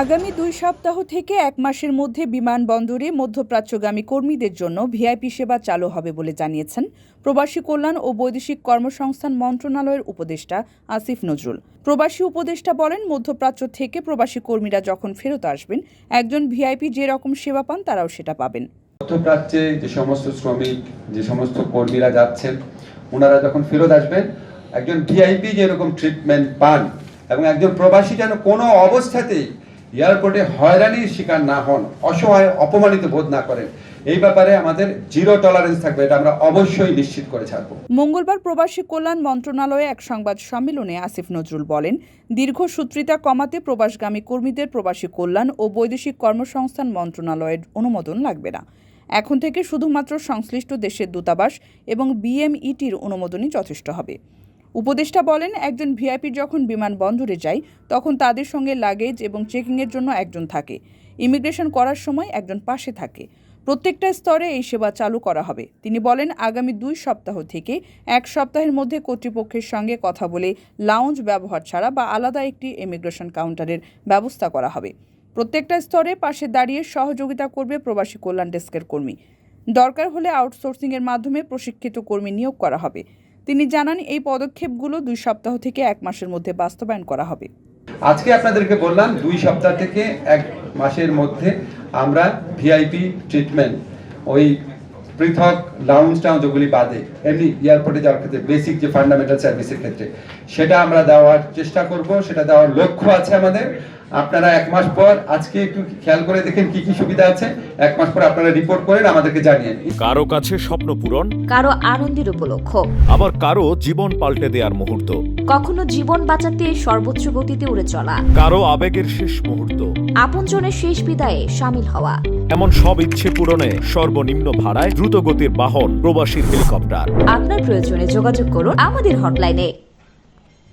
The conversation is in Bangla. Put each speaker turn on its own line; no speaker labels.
আগামী দুই সপ্তাহ থেকে এক মাসের মধ্যে বিমানবন্দরে মধ্যপ্রাচ্যগামী কর্মীদের জন্য ভিআইপি সেবা চালু হবে বলে জানিয়েছেন প্রবাসী কল্যাণ ও বৈদেশিক কর্মসংস্থান মন্ত্রণালয়ের উপদেষ্টা আসিফ নজরুল। প্রবাসী উপদেষ্টা বলেন, মধ্যপ্রাচ্য থেকে প্রবাসী কর্মীরা যখন ফেরত আসবেন, একজন ভিআইপি যে রকম সেবা পান, তারাও সেটা পাবেন।
মধ্যপ্রাচ্যে যে সমস্ত শ্রমিক, যে সমস্ত কর্মীরা যাচ্ছেন, ওনারা যখন ফেরত আসবেন, একজন ভিআইপি যেরকম ট্রিটমেন্ট পান এবং একজন প্রবাসী যেন কোনো অবস্থাতেই এয়ারপোর্টে হয়রানির শিকার না হন, অসহায়, অপমানিত বোধ না করেন। এই ব্যাপারে আমাদের জিরো টলারেন্স থাকবে, এটা আমরা অবশ্যই নিশ্চিত করে ছাড়বো।
মঙ্গলবার প্রবাসী কল্যাণ মন্ত্রণালয়ে এক সংবাদ সম্মেলনে আসিফ নজরুল বলেন, দীর্ঘ সূত্রিতা কমাতে প্রবাসগামী কর্মীদের প্রবাসী কল্যাণ ও বৈদেশিক কর্মসংস্থান মন্ত্রণালয়ের অনুমোদন লাগবে না। এখন থেকে শুধুমাত্র সংশ্লিষ্ট দেশের দূতাবাস এবং বিএমইটির অনুমোদনই যথেষ্ট হবে। উপদেষ্টা বলেন, একজন ভিআইপি যখন বিমানবন্দরে যায়, তখন তাদের সঙ্গে লাগেজ এবং চেকিংয়ের জন্য একজন থাকে। ইমিগ্রেশন করার সময় একজন পাশে থাকে। প্রত্যেকটা স্তরে এই সেবা চালু করা হবে। তিনি বলেন, আগামী দুই সপ্তাহ থেকে এক সপ্তাহের মধ্যে কর্তৃপক্ষের সঙ্গে কথা বলে লাউঞ্জ ব্যবহার ছাড়া বা আলাদা একটি ইমিগ্রেশন কাউন্টারের ব্যবস্থা করা হবে। প্রত্যেকটা স্তরে পাশে দাঁড়িয়ে সহযোগিতা করবে প্রবাসী কল্যাণ ডেস্কের কর্মী। দরকার হলে আউটসোর্সিংয়ের মাধ্যমে প্রশিক্ষিত কর্মী নিয়োগ করা হবে। তিনি জানান, এই পদক্ষেপগুলো দুই সপ্তাহ থেকে এক মাসের মধ্যে বাস্তবায়ন করা হবে।
আজকে আপনাদেরকে বললাম, দুই সপ্তাহ থেকে এক মাসের মধ্যে আমরা ভিআইপি ট্রিটমেন্ট, ওই পৃথক লাউঞ্জ টাউন যেগুলি বাদে, এমনি এয়ারপোর্টে যাওয়ার ক্ষেত্রে বেসিক যে ফান্ডামেন্টাল সার্ভিসের ক্ষেত্রে, সেটা আমরা দেওয়ার চেষ্টা করব, সেটা দেওয়ার লক্ষ্য আছে আমাদের। আপনারা এক মাস পর আজকে একটু খেয়াল করে দেখেন কি কি সুবিধা আছে। এক মাস পর আপনারা রিপোর্ট করেন আমাদেরকে জানিয়ে
কারও কাছে স্বপ্ন পূরণ
কারও আনন্দের উপলক্ষ।
আবার কারও জীবন পাল্টে দেওয়ার মুহূর্ত।
কখনো জীবন বাঁচাতে সর্বোচ্চ গতিতে উড়ে চলা।
কারও আবেগের শেষ মুহূর্ত।
আপনজনের শেষ বিদায়ে সামিল হওয়া।
এমন সব ইচ্ছে পূরণে সর্বনিম্ন ভাড়ায় দ্রুত গতির বাহন প্রবাসীর হেলিকপ্টার।
আপনার প্রয়োজনে যোগাযোগ করুন আমাদের হটলাইনে।